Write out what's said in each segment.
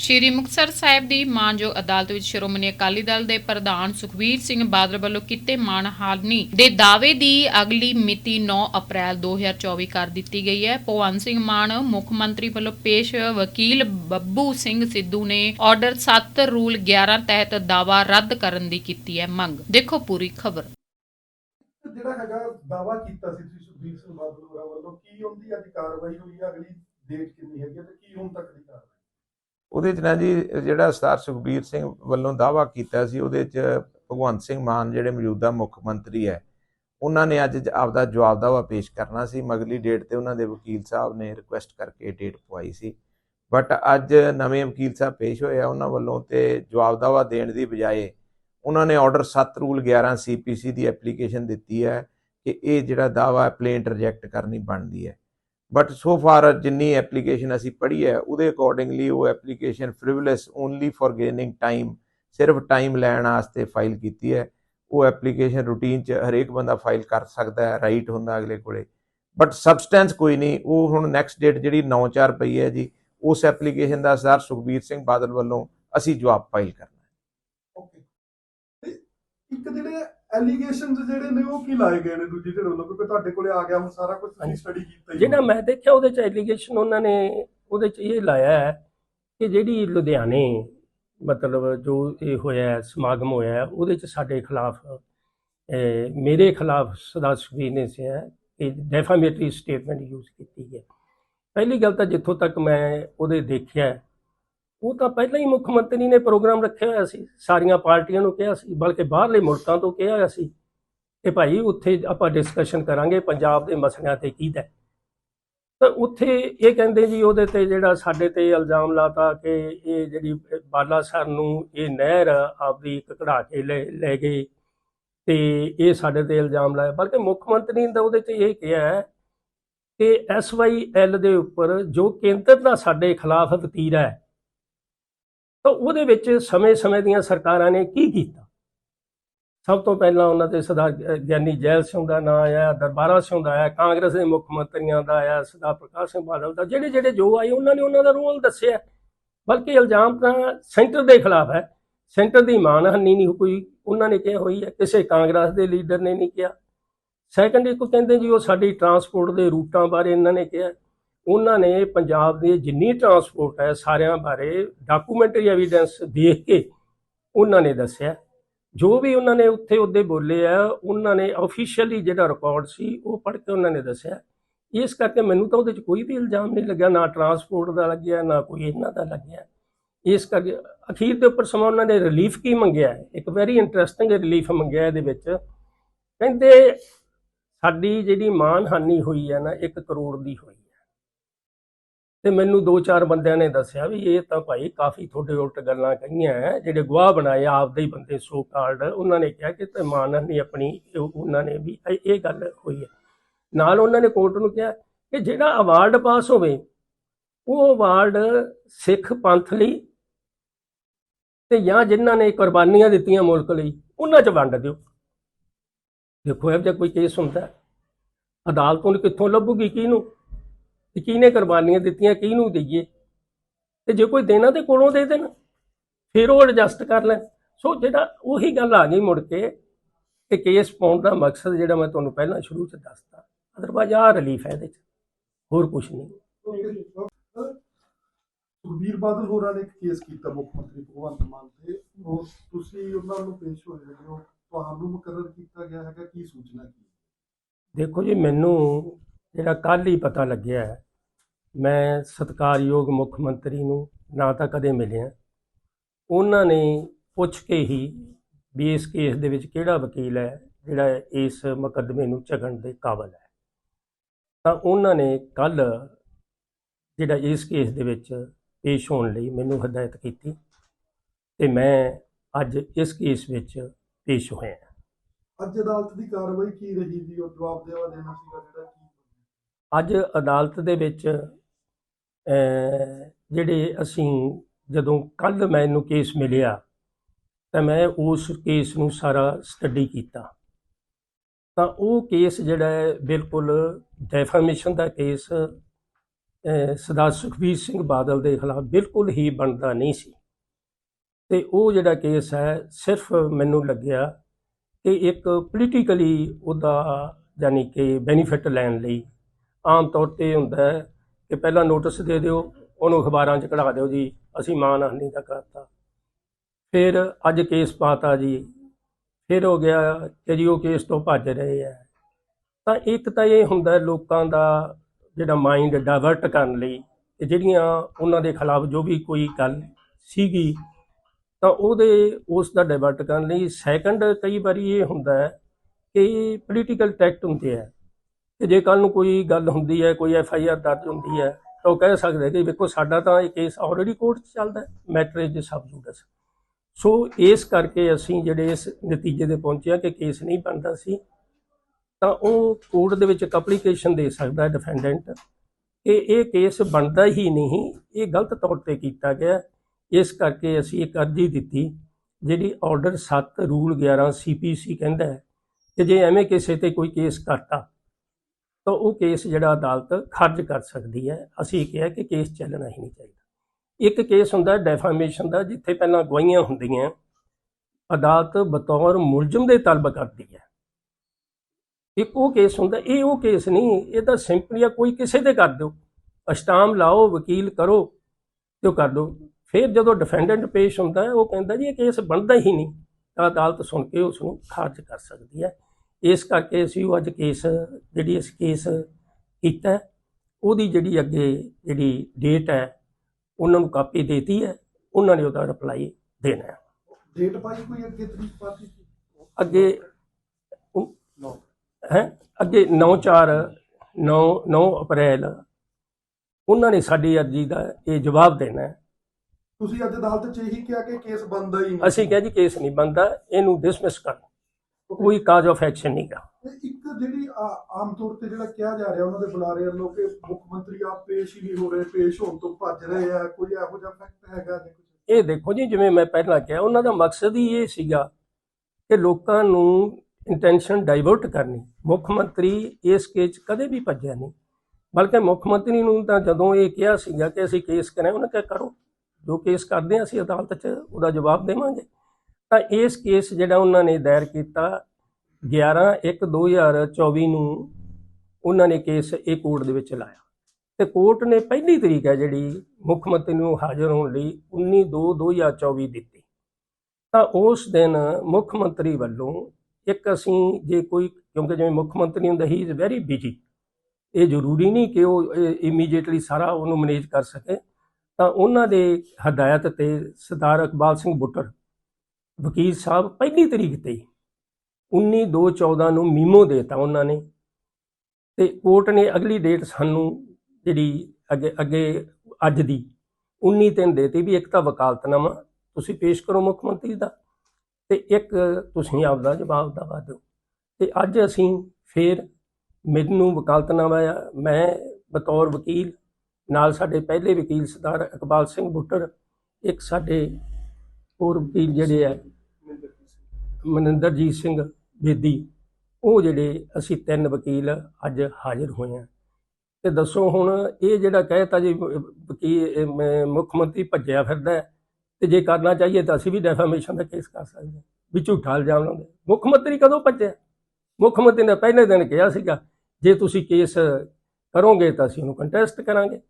ਸ਼੍ਰੀ ਮੁਕਤਸਰ ਸਾਹਿਬ ਦੀ ਮਾਨਯੋਗ ਅਦਾਲਤ ਵਿੱਚ ਸ਼੍ਰੋਮਣੀ ਅਕਾਲੀ ਦਲ ਦੇ ਪ੍ਰਧਾਨ ਸੁਖਬੀਰ ਸਿੰਘ ਬਾਦਲ ਵੱਲੋਂ ਕੀਤੇ ਮਾਨਹਾਨੀ ਦੇ ਦਾਅਵੇ ਦੀ ਅਗਲੀ ਮਿਤੀ 9 ਅਪ੍ਰੈਲ 2024 ਕਰ ਦਿੱਤੀ ਗਈ ਹੈ। ਭਗਵੰਤ ਸਿੰਘ ਮਾਨ ਮੁੱਖ ਮੰਤਰੀ ਵੱਲੋਂ ਪੇਸ਼ ਵਕੀਲ ਬੱਬੂ ਸਿੰਘ ਸਿੱਧੂ ਨੇ ਆਰਡਰ 7 ਰੂਲ 11 ਤਹਿਤ ਦਾਵਾ ਰੱਦ ਕਰਨ ਦੀ ਕੀਤੀ ਹੈ ਮੰਗ। ਦੇਖੋ ਪੂਰੀ ਖਬਰ। ਜਿਹੜਾ ਹੈਗਾ ਦਾਵਾ ਕੀਤਾ ਸੀ ਤੁਸੀਂ ਸੁਖਬੀਰ ਸਿੰਘ ਬਾਦਲ ਵੱਲੋਂ, ਕੀ ਉਹਦੀ ਅੱਜ ਕਾਰਵਾਈ ਹੋਈ ਹੈ? ਅਗਲੀ ਡੇਟ ਕਿੰਨੀ ਹੈਗੀ ਤੇ ਕੀ ਹੁਣ ਤੱਕ ਦੀ ਕਾਰਵਾਈ? ਉਹਦੇ ਚ ਨਾ ਜੀ, ਜਿਹੜਾ ਸਰਦਾਰ ਸੁਖਬੀਰ ਸਿੰਘ ਵੱਲੋਂ ਦਾਵਾ ਕੀਤਾ ਸੀ, ਉਹਦੇ ਚ ਭਗਵੰਤ ਸਿੰਘ ਮਾਨ ਜਿਹੜੇ ਮੌਜੂਦਾ ਮੁੱਖ ਮੰਤਰੀ ਹੈ, ਉਹਨਾਂ ਨੇ ਅੱਜ ਆਪਦਾ ਜਵਾਬ ਦਾਵਾ ਪੇਸ਼ ਕਰਨਾ ਸੀ। ਮਗਲੀ ਡੇਟ ਤੇ ਉਹਨਾਂ ਦੇ ਵਕੀਲ ਸਾਹਿਬ ਨੇ ਰਿਕੁਐਸਟ ਕਰਕੇ ਡੇਟ ਪਵਾਈ ਸੀ। ਬਟ ਅੱਜ ਨਵੇਂ ਵਕੀਲ ਸਾਹਿਬ ਪੇਸ਼ ਹੋਏ ਆ, ਉਹਨਾਂ ਵੱਲੋਂ ਤੇ ਜਵਾਬ ਦਾਵਾ ਦੇਣ ਦੀ ਬਜਾਏ ਉਹਨਾਂ ਨੇ ਆਰਡਰ 7 ਰੂਲ 11 ਸੀਪੀਸੀ ਦੀ ਐਪਲੀਕੇਸ਼ਨ ਦਿੱਤੀ ਹੈ ਕਿ ਇਹ ਜਿਹੜਾ ਦਾਵਾ ਪਲੇਂਟ ਰਿਜੈਕਟ ਕਰਨੀ ਬਣਦੀ ਹੈ। ਬਟ ਸੋ ਫਾਰ ਜਿੰਨੀ ਐਪਲੀਕੇਸ਼ਨ ਅਸੀਂ ਪੜ੍ਹੀ ਹੈ ਉਹਦੇ ਅਕੋਰਡਿੰਗਲੀ ਉਹ application frivolous only for gaining time ਸਿਰਫ ਟਾਈਮ ਲੈਣ ਵਾਸਤੇ ਫਾਈਲ ਕੀਤੀ ਹੈ ਉਹ ਐਪਲੀਕੇਸ਼ਨ ਰੂਟੀਨ 'ਚ ਹਰੇਕ ਬੰਦਾ ਫਾਈਲ ਕਰ ਸਕਦਾ ਹੈ ਰਾਈਟ ਹੁੰਦਾ ਅਗਲੇ ਕੋਲੇ ਬਟ ਸਬਸਟੈਂਸ ਕੋਈ ਨਹੀਂ ਉਹ ਹੁਣ ਨੈਕਸਟ ਡੇਟ ਜਿਹੜੀ 9/4 ਪਈ ਹੈ ਜੀ ਉਸ ਐਪਲੀਕੇਸ਼ਨ ਦਾ ਸਰ ਸੁਖਬੀਰ ਸਿੰਘ ਬਾਦਲ ਵੱਲੋਂ ਅਸੀਂ ਜਵਾਬ ਫਾਈਲ ਕਰਨਾ ਹੈ ਓਕੇ ਇੱਕ ਜਿਹੜੇ ਐਲੀਗੇਸ਼ਨਸ ਜਿਹੜੇ ਨੇ ਉਹ ਕੀ ਲਾਏ ਗਏ ਨੇ ਦੂਜੀ ਧਿਰ ਵੱਲੋਂ ਕਿਉਂਕਿ ਤੁਹਾਡੇ ਕੋਲੇ ਆ ਗਿਆ ਹੁਣ ਸਾਰਾ ਕੁਝ ਤੁਸੀਂ। ਸਟੱਡੀ ਕੀਤਾ ਹੀ ਜਿਹੜਾ। ਮੈਂ ਦੇਖਿਆ ਉਹਦੇ ਚ ਐਲੀਗੇਸ਼ਨ ਉਹਨਾਂ ਨੇ ਉਹਦੇ ਚ ਇਹ ਲਾਇਆ ਹੈ ਕਿ ਜਿਹੜੀ ਲੁਧਿਆਣੇ ਮਤਲਬ ਜੋ ਇਹ ਹੋਇਆ ਸਮਾਗਮ ਹੋਇਆ ਉਹਦੇ ਚ ਸਾਡੇ ਖਿਲਾਫ ਮੇਰੇ ਖਿਲਾਫ ਸਦਾ ਸੁਖਬੀਰ ਨੇ ਸਿਆ ਕਿ ਡੈਫਾਮੇਟਰੀ ਸਟੇਟਮੈਂਟ ਯੂਜ਼ ਕੀਤੀ ਹੈ ਪਹਿਲੀ ਗੱਲ ਤਾਂ ਜਿੱਥੋਂ ਤੱਕ ਮੈਂ ਉਹਦੇ ਦੇਖਿਆ ਉਹ ਤਾਂ ਪਹਿਲਾਂ ਹੀ ਮੁੱਖ ਮੰਤਰੀ ਨੇ ਪ੍ਰੋਗਰਾਮ ਰੱਖਿਆ ਹੋਇਆ ਸੀ। ਸਾਰੀਆਂ ਪਾਰਟੀਆਂ ਨੂੰ ਕਿਹਾ ਸੀ, ਬਲਕਿ ਬਾਹਰਲੇ ਮੁਲਕਾਂ ਤੋਂ ਕਿਹਾ ਹੋਇਆ ਸੀ ਕਿ ਭਾਈ ਉੱਥੇ ਆਪਾਂ ਡਿਸਕਸ਼ਨ ਕਰਾਂਗੇ ਪੰਜਾਬ ਦੇ ਮਸਲਿਆਂ ਤੇ ਕੀ ਤਾਂ ਉੱਥੇ ਇਹ ਕਹਿੰਦੇ ਜੀ ਉਹਦੇ ਤੇ ਜਿਹੜਾ ਸਾਡੇ ਤੇ ਇਲਜ਼ਾਮ ਲਾਤਾ ਕਿ ਇਹ ਜਿਹੜੀ ਬਾਲਾਸਰ ਨੂੰ ਇਹ ਨਹਿਰ ਆਪਦੀ ਇੱਕ ਕਢਾ ਕੇ ਲੈ ਲੈ ਗਏ ਤੇ ਇਹ ਸਾਡੇ ਤੇ ਇਲਜ਼ਾਮ ਲਾਇਆ। ਬਲਕਿ ਮੁੱਖ ਮੰਤਰੀ ਨੇ ਤਾਂ ਉਹਦੇ ਤੇ ਇਹ ਕਿਹਾ ਹੈ ਕਿ ਐਸਵਾਈਐਲ ਦੇ ਉੱਪਰ ਜੋ ਕੇਂਦਰ ਦਾ ਸਾਡੇ ਖਿਲਾਫ ਵਤੀਰਾ ਹੈ ਤਾਂ ਉਹਦੇ ਵਿੱਚ ਸਮੇਂ-ਸਮੇਂ ਦੀਆਂ ਸਰਕਾਰਾਂ ਨੇ ਕੀ ਕੀਤਾ? ਸਭ ਤੋਂ ਪਹਿਲਾਂ ਉਹਨਾਂ ਤੇ ਸਰਦਾਰ ਗਿਆਨੀ ਜੈਲ ਸਿੰਘ ਦਾ ਨਾਂ ਆਇਆ, ਦਰਬਾਰਾ ਸਿੰਘ ਦਾ ਆਇਆ, ਕਾਂਗਰਸ ਦੇ ਮੁੱਖ ਮੰਤਰੀਆਂ ਦਾ ਆਇਆ, ਸਰਦਾਰ ਪ੍ਰਕਾਸ਼ ਸਿੰਘ ਬਾਦਲ ਦਾ ਜਿਹੜੇ ਜਿਹੜੇ ਜੋ ਆਏ ਉਹਨਾਂ ਨੇ ਉਹਨਾਂ ਦਾ ਰੋਲ ਦੱਸਿਆ। ਬਲਕਿ ਇਲਜ਼ਾਮ ਤਾਂ ਸੈਂਟਰ ਦੇ ਖਿਲਾਫ ਹੈ। ਸੈਂਟਰ ਦੀ ਮਾਨਹਾਨੀ ਨਹੀਂ ਕੋਈ, ਉਹਨਾਂ ਨੇ ਕਿਹਾ ਹੋਈ ਹੈ, ਕਿਸੇ ਕਾਂਗਰਸ ਦੇ ਲੀਡਰ ਨੇ ਨਹੀਂ ਕਿਹਾ। ਸੈਕੰਡ ਇੱਕ ਕਹਿੰਦੇ ਜੀ, ਉਹ ਸਾਡੀ ਟਰਾਂਸਪੋਰਟ ਦੇ ਰੂਟਾਂ ਬਾਰੇ ਇਹਨਾਂ ਨੇ ਕਿਹਾ। ਉਹਨਾਂ ਨੇ ਪੰਜਾਬ ਦੇ ਜਿੰਨੀ ਟਰਾਂਸਪੋਰਟ ਹੈ ਸਾਰਿਆਂ ਬਾਰੇ ਡਾਕੂਮੈਂਟਰੀ ਐਵੀਡੈਂਸ ਦੇਖ ਕੇ ਉਹਨਾਂ ਨੇ ਦੱਸਿਆ। ਜੋ ਵੀ ਉਹਨਾਂ ਨੇ ਉੱਥੇ ਉਹਦੇ ਬੋਲੇ ਆ, ਉਹਨਾਂ ਨੇ ਅਫੀਸ਼ੀਅਲੀ ਜਿਹੜਾ ਰਿਕਾਰਡ ਸੀ ਉਹ ਪੜ੍ਹ ਕੇ ਉਹਨਾਂ ਨੇ ਦੱਸਿਆ। ਇਸ ਕਰਕੇ ਮੈਨੂੰ ਤਾਂ ਉਹਦੇ 'ਚ ਕੋਈ ਵੀ ਇਲਜ਼ਾਮ ਨਹੀਂ ਲੱਗਿਆ, ਨਾ ਟਰਾਂਸਪੋਰਟ ਦਾ ਲੱਗਿਆ, ਨਾ ਕੋਈ ਇਹਨਾਂ ਦਾ ਲੱਗਿਆ। ਇਸ ਕਰਕੇ ਅਖੀਰ ਦੇ ਉੱਪਰ ਸਮਾਂ ਉਹਨਾਂ ਨੇ ਰਿਲੀਫ ਕੀ ਮੰਗਿਆ ਇੱਕ ਵੈਰੀ ਇੰਟਰਸਟਿੰਗ ਰਿਲੀਫ ਮੰਗਿਆ ਇਹਦੇ ਵਿੱਚ। ਕਹਿੰਦੇ ਸਾਡੀ ਜਿਹੜੀ ਮਾਨਹਾਨੀ ਹੋਈ ਹੈ ਨਾ 1 ਕਰੋੜ ਦੀ ਹੋਈ। ਤੇ ਮੈਨੂੰ ਦੋ ਚਾਰ ਬੰਦਿਆਂ ਨੇ ਦੱਸਿਆ ਵੀ ਇਹ ਤਾਂ ਭਾਈ ਕਾਫੀ ਤੁਹਾਡੇ ਉਲਟ ਗੱਲਾਂ ਕਹੀਆਂ ਹੈ ਜਿਹੜੇ ਗਵਾਹ ਬਣਾਏ ਆਪਦੇ ਹੀ ਬੰਦੇ ਸੋ ਕਾਲਡ ਉਹਨਾਂ ਨੇ ਕਿਹਾ ਕਿ ਤੇ ਮਾਨਹਾਨੀ ਆਪਣੀ ਉਹਨਾਂ ਨੇ ਵੀ ਇਹ ਗੱਲ ਹੋਈ ਹੈ ਨਾਲ ਉਹਨਾਂ ਨੇ ਕੋਰਟ ਨੂੰ ਕਿਹਾ ਕਿ ਜਿਹੜਾ ਅਵਾਰਡ ਪਾਸ ਹੋਵੇ, ਉਹ ਅਵਾਰਡ ਸਿੱਖ ਪੰਥ ਲਈ ਤੇ ਜਾਂ ਜਿਨ੍ਹਾਂ ਨੇ ਕੁਰਬਾਨੀਆਂ ਦਿੱਤੀਆਂ ਮੁਲਕ ਲਈ, ਉਹਨਾਂ 'ਚ ਵੰਡ ਦਿਓ। ਦੇਖੋ ਇਹ ਜਿਹਾ ਕੋਈ ਕੇਸ ਹੁੰਦਾ ਅਦਾਲਤ ਨੂੰ ਕਿੱਥੋਂ ਲੱਭੂਗੀ, ਕਿਹਨੂੰ? ਕਿ ਕਿਹਨੇ ਕੁਰਬਾਨੀਆਂ ਦਿੱਤੀਆਂ ਕਿਹਨੂੰ ਦਈਏ? ਤੇ ਜੇ ਕੋਈ ਦੇਣਾ ਤੇ ਕੋਲੋਂ ਦੇ ਦੇਣ ਫਿਰ ਉਹ ਐਡਜਸਟ ਕਰ ਲੈਣ। ਸੋ ਜਿਹੜਾ ਉਹੀ ਗੱਲ ਆ ਗਈ ਮੁੜ ਕੇ ਕਿ ਕੇਸ ਪਾਉਣ ਦਾ ਮਕਸਦ ਜਿਹੜਾ ਮੈਂ ਤੁਹਾਨੂੰ ਪਹਿਲਾਂ ਸ਼ੁਰੂ ਚ ਦੱਸਤਾ ਅਦਰਵਾਇਜ਼ ਆ ਰਿਲੀਫ ਹੈ ਇਹਦੇ ਚ ਹੋਰ ਕੁਝ ਨਹੀਂ। ਸੁਖਬੀਰ ਬਾਦਲ ਹੋਰਾਂ ਨੇ ਕੇਸ ਕੀਤਾ ਮੁੱਖ ਮੰਤਰੀ ਭਗਵੰਤ ਮਾਨ ਤੇ। ਉਹ ਤੁਸੀਂ ਉਹਨਾਂ ਨੂੰ ਪੇਸ਼ ਹੋਏ ਹੋ ਤੁਹਾਨੂੰ ਮੁਕਰਰ ਕੀਤਾ ਗਿਆ ਹੈਗਾ ਕੀ ਸੂਚਨਾ ਕੀ ਦੇਖੋ ਜੀ ਮੈਨੂੰ ਜਿਹੜਾ ਕੱਲ ਹੀ ਪਤਾ ਲੱਗਿਆ ਹੈ, ਮੈਂ ਸਤਿਕਾਰਯੋਗ ਮੁੱਖ ਮੰਤਰੀ ਨੂੰ ਨਾ ਤਾਂ ਕਦੇ ਮਿਲਿਆ। ਉਹਨਾਂ ਨੇ ਪੁੱਛ ਕੇ ਹੀ ਵੀ ਇਸ ਕੇਸ ਦੇ ਵਿੱਚ ਕਿਹੜਾ ਵਕੀਲ ਹੈ, ਜਿਹੜਾ ਇਸ ਮੁਕੱਦਮੇ ਨੂੰ ਝਗਣ ਦੇ ਕਾਬਲ ਹੈ। ਤਾਂ ਉਹਨਾਂ ਨੇ ਕੱਲ ਜਿਹੜਾ ਇਸ ਕੇਸ ਦੇ ਵਿੱਚ ਪੇਸ਼ ਹੋਣ ਲਈ ਮੈਨੂੰ ਹਦਾਇਤ ਕੀਤੀ ਤੇ ਮੈਂ ਅੱਜ ਇਸ ਕੇਸ ਵਿੱਚ ਪੇਸ਼ ਹੋਇਆ। ਅੱਜ ਅਦਾਲਤ ਦੀ ਕਾਰਵਾਈ ਕੀ ਰਹੀ ਜੀ ਉਹ ਜਵਾਬ ਦੇਵਾ ਦੇਣਾ ਸੀਗਾ ਜਿਹੜਾ ਅੱਜ ਅਦਾਲਤ ਦੇ ਵਿੱਚ ਜਿਹੜੇ ਅਸੀਂ ਜਦੋਂ ਕੱਲ ਮੈਨੂੰ ਕੇਸ ਮਿਲਿਆ, ਤਾਂ ਮੈਂ ਉਸ ਕੇਸ ਨੂੰ ਸਾਰਾ ਸਟੱਡੀ ਕੀਤਾ। ਤਾਂ ਉਹ ਕੇਸ ਜਿਹੜਾ ਹੈ ਬਿਲਕੁਲ ਡੈਫਾਮੇਸ਼ਨ ਦਾ ਕੇਸ ਅਹ, ਸਰਦਾਰ ਸੁਖਬੀਰ ਸਿੰਘ ਬਾਦਲ ਦੇ ਖਿਲਾਫ ਬਿਲਕੁਲ ਹੀ ਬਣਦਾ ਨਹੀਂ ਸੀ। ਤੇ ਉਹ ਜਿਹੜਾ ਕੇਸ ਹੈ, ਸਿਰਫ ਮੈਨੂੰ ਲੱਗਿਆ ਕਿ ਇੱਕ ਪੋਲੀਟੀਕਲੀ ਉਹਦਾ ਯਾਨੀ ਕਿ ਬੈਨੀਫਿਟ ਲੈਣ ਲਈ ਆਮ ਤੌਰ ਤੇ ਹੁੰਦਾ ਹੈ ਕਿ ਪਹਿਲਾਂ ਨੋਟਿਸ ਦੇ ਦਿਓ, ਉਹਨੂੰ ਅਖਬਾਰਾਂ 'ਚ ਕਢਾ ਦਿਓ ਜੀ, ਅਸੀਂ ਮਾਨਹਾਨੀ ਦਾ ਕਰਤਾ। ਫਿਰ ਅੱਜ ਕੇਸ ਪਾਤਾ ਜੀ, ਫਿਰ ਹੋ ਗਿਆ ਕਿ ਜੀ ਉਹ ਕੇਸ ਤੋਂ ਭੱਜ ਰਹੇ ਆ ਤਾਂ ਇੱਕ ਤਾਂ ਇਹ ਹੁੰਦਾ ਲੋਕਾਂ ਦਾ ਜਿਹੜਾ ਮਾਈਂਡ ਡਾਇਵਰਟ ਕਰਨ ਲਈ ਕਿ ਜਿਹੜੀਆਂ ਉਹਨਾਂ ਦੇ ਖਿਲਾਫ ਜੋ ਵੀ ਕੋਈ ਗੱਲ ਸੀਗੀ, ਤਾਂ ਉਹਦੇ ਉਸ ਦਾ ਡਾਇਵਰਟ ਕਰਨ ਲਈ। ਸੈਕੰਡ ਕਈ ਵਾਰੀ ਇਹ ਹੁੰਦਾ ਕਿ ਪੋਲੀਟੀਕਲ ਟੈਕਟ ਹੁੰਦੇ ਆ ਕਿ ਜੇ ਕੱਲ ਨੂੰ ਕੋਈ ਗੱਲ ਹੁੰਦੀ ਹੈ, ਕੋਈ ਐਫ ਆਈ ਆਰ ਦਰਜ ਹੁੰਦੀ ਹੈ, ਤਾਂ ਉਹ ਕਹਿ ਸਕਦੇ ਕਿ ਵੇਖੋ ਸਾਡਾ ਤਾਂ ਇਹ ਕੇਸ ਆਲਰੇਡੀ ਕੋਰਟ 'ਚ ਚੱਲਦਾ ਹੈ ਮੈਟਰ ਇਜ਼ ਸਬ ਜੂਡਿਸ ਸੋ ਇਸ ਕਰਕੇ ਅਸੀਂ ਜਿਹੜੇ ਇਸ ਨਤੀਜੇ ਤੇ ਪਹੁੰਚੇ ਹਾਂ ਕਿ ਕੇਸ ਨਹੀਂ ਬਣਦਾ ਸੀ, ਤਾਂ ਉਹ ਕੋਰਟ ਦੇ ਵਿੱਚ ਇੱਕ ਐਪਲੀਕੇਸ਼ਨ ਦੇ ਸਕਦਾ ਹੈ ਡਿਫੈਂਡੈਂਟ ਕਿ ਇਹ ਕੇਸ ਬਣਦਾ ਹੀ ਨਹੀਂ, ਇਹ ਗਲਤ ਤੌਰ ਤੇ ਕੀਤਾ ਗਿਆ ਇਸ ਕਰਕੇ ਅਸੀਂ ਇੱਕ ਅਰਜ਼ੀ ਦਿੱਤੀ, ਜਿਹੜੀ ਆਰਡਰ 7 ਰੂਲ 11 ਸੀਪੀਸੀ ਕਹਿੰਦਾ ਹੈ ਕਿ ਜੇ ਐਵੇਂ ਕਿਸੇ ਤੇ ਕੋਈ ਕੇਸ ਕਰਤਾ ਤਾਂ ਉਹ ਕੇਸ ਜਿਹੜਾ ਅਦਾਲਤ ਖਾਰਜ ਕਰ ਸਕਦੀ ਹੈ। ਅਸੀਂ ਕਿਹਾ ਕਿ ਕੇਸ ਚੱਲਣਾ ਹੀ ਨਹੀਂ ਚਾਹੀਦਾ। ਇੱਕ ਕੇਸ ਹੁੰਦਾ ਡੈਫਾਮੇਸ਼ਨ ਦਾ, ਜਿੱਥੇ ਪਹਿਲਾਂ ਗਵਾਹੀਆਂ ਹੁੰਦੀਆਂ, ਅਦਾਲਤ ਬਤੌਰ ਮੁਲਜ਼ਮ ਦੇ ਤਲਬ ਕਰਦੀ ਹੈ। ਇੱਕ ਉਹ ਕੇਸ ਹੁੰਦਾ, ਇਹ ਉਹ ਕੇਸ ਨਹੀਂ, ਇਹ ਤਾਂ ਸਿੰਪਲੀ ਆ, ਕੋਈ ਕਿਸੇ ਤੇ ਕਰ ਦਿਓ। ਅਸ਼ਟਾਮ ਲਾਓ, ਵਕੀਲ ਕਰੋ, ਤੇ ਉਹ ਕਰ ਦਿਓ। ਫਿਰ ਜਦੋਂ ਡਿਫੈਂਡੈਂਟ ਪੇਸ਼ ਹੁੰਦਾ, ਉਹ ਕਹਿੰਦਾ ਜੀ ਇਹ ਕੇਸ ਬਣਦਾ ਹੀ ਨਹੀਂ, ਤਾਂ ਅਦਾਲਤ ਸੁਣ ਕੇ ਉਸ ਨੂੰ ਖਾਰਜ ਕਰ ਸਕਦੀ ਹੈ। ਇਸ ਕਰਕੇ ਅਸੀਂ ਉਹ ਅੱਜ ਕੇਸ ਜਿਹੜੀ ਇਸ ਕੇਸ ਕੀਤਾ ਉਹਦੀ ਜਿਹੜੀ ਅੱਗੇ ਜਿਹੜੀ ਡੇਟ ਹੈ ਉਹਨਾਂ ਨੂੰ ਕਾਪੀ ਦੇਤੀ ਹੈ ਉਹਨਾਂ ਨੇ ਉਹਦਾ ਰਿਪਲਾਈ ਦੇਣਾ ਹੈ। ਡੇਟ ਪਾਈ ਕੋਈ ਅੱਗੇ ਤਰੀਕ ਪਾਤੀ ਅੱਗੇ ਨੋ। ਹੈ? ਅੱਗੇ 9 4 9 9 ਅਪ੍ਰੈਲ ਉਹਨਾਂ ਨੇ ਸਾਡੀ ਅਰਜ਼ੀ ਦਾ ਇਹ ਜਵਾਬ ਦੇਣਾ ਹੈ। ਤੁਸੀਂ ਅੱਜ ਅਦਾਲਤ 'ਚ ਇਹੀ ਕਿਹਾ ਕਿ ਕੇਸ ਬਣਦਾ ਹੀ ਨਹੀਂ। ਅਸੀਂ ਕਿਹਾ ਜੀ ਕੇਸ ਨਹੀਂ ਬੰਦਾ ਇਹਨੂੰ ਡਿਸਮਿਸ ਕਰ ਕੋਈ ਕਾਜ ਆਫ ਐਕਸ਼ਨ ਨਹੀਂਗਾ ਇੱਕ ਜਿਹੜੀ ਆ- ਆਮ ਤੌਰ ਤੇ ਜਿਹੜਾ ਕਿਹਾ ਜਾ ਰਿਹਾ ਉਹਨਾਂ ਦੇ ਬੁਲਾਰੇ ਵੱਲੋਂ ਕਿ ਮੁੱਖ ਮੰਤਰੀ ਆਪ ਪੇਸ਼ ਹੀ ਨਹੀਂ ਹੋ ਰਹੇ ਪੇਸ਼ ਹੋਣ ਤੋਂ ਭੱਜ ਰਹੇ ਆ ਕੋਈ ਇਹੋ ਜਿਹਾ ਫੈਕਟ ਹੈਗਾ ਕੁਝ ਇਹ ਦੇਖੋ ਜੀ ਜਿਵੇਂ ਮੈਂ ਪਹਿਲਾਂ ਕਿਹਾ ਉਹਨਾਂ ਦਾ ਮਕਸਦ ਹੀ ਇਹ ਸੀਗਾ ਕਿ ਲੋਕਾਂ ਨੂੰ ਇੰਟੈਂਸ਼ਨ ਡਾਈਵਰਟ ਕਰਨੀ। ਮੁੱਖ ਮੰਤਰੀ ਇਸ ਕੇਸ 'ਚ ਕਦੇ ਵੀ ਭੱਜਿਆ ਨਹੀਂ। ਬਲਕਿ ਮੁੱਖ ਮੰਤਰੀ ਨੂੰ ਤਾਂ ਜਦੋਂ ਇਹ ਕਿਹਾ ਸੀਗਾ ਕਿ ਅਸੀਂ ਕੇਸ ਕਰਾਂ ਉਹਨੇ ਕਿਹਾ ਕਰੋ ਜੋ ਕੇਸ ਕਰਦੇ ਹਾਂ ਅਸੀਂ ਅਦਾਲਤ 'ਚ ਉਹਦਾ ਜਵਾਬ ਦੇਵਾਂਗੇ। ਤਾਂ ਇਸ ਕੇਸ ਜਿਹੜਾ ਉਹਨਾਂ ਨੇ ਦਾਇਰ ਕੀਤਾ 11 1 2024 ਨੂੰ ਉਹਨਾਂ ਨੇ ਕੇਸ ਇਹ ਕੋਰਟ ਦੇ ਵਿੱਚ ਲਾਇਆ। ਤੇ ਕੋਰਟ ਨੇ ਪਹਿਲੀ ਤਰੀਕ ਹੈ ਜਿਹੜੀ ਮੁੱਖ ਮੰਤਰੀ ਨੂੰ ਹਾਜ਼ਰ ਹੋਣ ਲਈ 19 2 2024 ਦਿੱਤੀ। ਤਾਂ ਉਸ ਦਿਨ ਮੁੱਖ ਮੰਤਰੀ ਵੱਲੋਂ ਇੱਕ ਅਸੀਂ ਜੇ ਕੋਈ ਕਿਉਂਕਿ ਜਿਵੇਂ ਮੁੱਖ ਮੰਤਰੀ ਹੁੰਦਾ ਹੀ ਇਜ਼ ਵੈਰੀ ਬਿਜ਼ੀ ਇਹ ਜ਼ਰੂਰੀ ਨਹੀਂ ਕਿ ਉਹ ਇਮੀਡੀਏਟਲੀ ਸਾਰਾ ਉਹਨੂੰ ਮੈਨੇਜ ਕਰ ਸਕੇ। ਤਾਂ ਉਹਨਾਂ ਦੇ ਹਦਾਇਤ ਤੇ ਸਰਦਾਰ ਇਕਬਾਲ ਸਿੰਘ ਬੁੱਟਰ ਵਕੀਲ ਸਾਹਿਬ ਪਹਿਲੀ ਤਰੀਕ ਤੇ 19 2 14 ਨੂੰ ਮੀਮੋ ਦੇਤਾ ਉਹਨਾਂ ਨੇ ਤੇ ਕੋਰਟ ਨੇ ਅਗਲੀ ਡੇਟ ਸਾਨੂੰ ਜਿਹੜੀ ਅੱਗੇ ਅੱਗੇ ਅੱਜ ਦੀ 19 ਤਿੰਨ ਦੇਤੀ ਵੀ ਇੱਕ ਤਾਂ ਵਕਾਲਤਨਾਮਾ ਤੁਸੀਂ ਪੇਸ਼ ਕਰੋ ਮੁੱਖ ਮੰਤਰੀ ਦਾ ਤੇ ਇੱਕ ਤੁਸੀਂ ਆਪਦਾ ਜਵਾਬ ਦਵਾ ਦਿਓ। ਤੇ ਅੱਜ ਅਸੀਂ ਫੇਰ ਮੈਨੂੰ ਵਕਾਲਤਨਾਮਾ ਆ, ਮੈਂ ਬਤੌਰ ਵਕੀਲ, ਨਾਲ ਸਾਡੇ ਪਹਿਲੇ ਵਕੀਲ ਸਰਦਾਰ ਇਕਬਾਲ ਸਿੰਘ ਬੁੱਟਰ, ਇੱਕ ਸਾਡੇ ਹੋਰ ਵਕੀਲ ਜਿਹੜੇ ਹੈ ਮਨਿੰਦਰਜੀਤ ਸਿੰਘ ਬੇਦੀ ਉਹ ਜਿਹੜੇ ਅਸੀਂ ਤਿੰਨ ਵਕੀਲ ਅੱਜ ਹਾਜ਼ਰ ਹੋਏ ਹਾਂ। ਤੇ ਦੱਸੋ ਹੁਣ ਇਹ ਜਿਹੜਾ ਕਹਿਤਾ ਜੀ ਵਕੀਲ ਮੁੱਖ ਮੰਤਰੀ ਭੱਜਿਆ ਫਿਰਦਾ ਹੈ, ਤੇ ਜੇ ਕਰਨਾ ਚਾਹੀਏ ਤਾਂ ਅਸੀਂ ਵੀ ਡੈਫਾਮੇਸ਼ਨ ਦਾ ਕੇਸ ਕਰ ਸਕਦੇ ਹਾਂ ਵੀ ਝੂਠਾ ਇਲਜ਼ਾਮ ਲਾਉਂਦੇ ਮੁੱਖ ਮੰਤਰੀ ਕਦੋਂ ਭੱਜਿਆ? ਮੁੱਖ ਮੰਤਰੀ ਨੇ ਪਹਿਲੇ ਦਿਨ ਕਿਹਾ ਸੀਗਾ ਜੇ ਤੁਸੀਂ ਕੇਸ ਕਰੋਗੇ ਤਾਂ ਅਸੀਂ ਉਹਨੂੰ ਕੰਟੈਸਟ ਕਰਾਂਗੇ।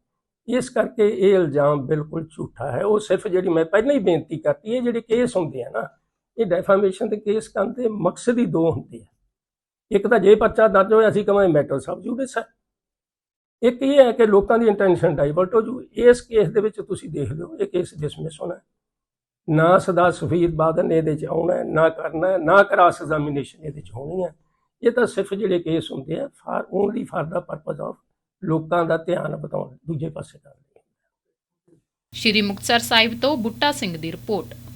ਇਸ ਕਰਕੇ ਇਹ ਇਲਜ਼ਾਮ ਬਿਲਕੁਲ ਝੂਠਾ ਹੈ। ਉਹ ਸਿਰਫ ਜਿਹੜੀ ਮੈਂ ਪਹਿਲਾਂ ਹੀ ਬੇਨਤੀ ਕਰਤੀ ਹੈ ਜਿਹੜੇ ਕੇਸ ਹੁੰਦੇ ਆ ਨਾ, ਇਹ ਡੈਫਾਮੇਸ਼ਨ ਦੇ ਕੇਸ ਕਰਨ ਦੇ ਮਕਸਦ ਹੀ ਦੋ ਹੁੰਦੇ ਆ। ਇੱਕ ਤਾਂ ਜੇ ਪਰਚਾ ਦਰਜ ਹੋਇਆ, ਅਸੀਂ ਕਹਾਂਗੇ ਮੈਟਰ ਸਬ ਜੂਡਿਸ ਹੈ। ਇੱਕ ਇਹ ਹੈ ਕਿ ਲੋਕਾਂ ਦੀ ਇੰਟੈਂਸ਼ਨ ਡਾਈਵਰਟ ਹੋ ਜੂ। ਇਸ ਕੇਸ ਦੇ ਵਿੱਚ ਤੁਸੀਂ ਦੇਖ ਲਓ, ਇਹ ਕੇਸ ਡਿਸਮਿਸ ਹੋਣਾ ਨਾ ਸਦਾ ਸੁਫੀਰ ਬਾਦਲ ਨੇ ਇਹਦੇ ਚ ਆਉਣਾ ਨਾ ਕਰਨਾ ਨਾ ਕਰਾਸ ਐਗਜ਼ਾਮੀਨੇਸ਼ਨ ਇਹਦੇ ਚ ਹੋਣੀ ਹੈ। ਇਹ ਤਾਂ ਸਿਰਫ ਜਿਹੜੇ ਕੇਸ ਹੁੰਦੇ ਆ, for only for the purpose of ਲੋਕਾਂ ਦਾ ਧਿਆਨ ਬਤਾਉਣ ਦੂਜੇ ਪਾਸੇ ਕਰਨ ਸ਼੍ਰੀ ਮੁਕਤਸਰ ਸਾਹਿਬ ਤੋਂ ਬੁੱਟਾ ਸਿੰਘ ਦੀ ਰਿਪੋਰਟ।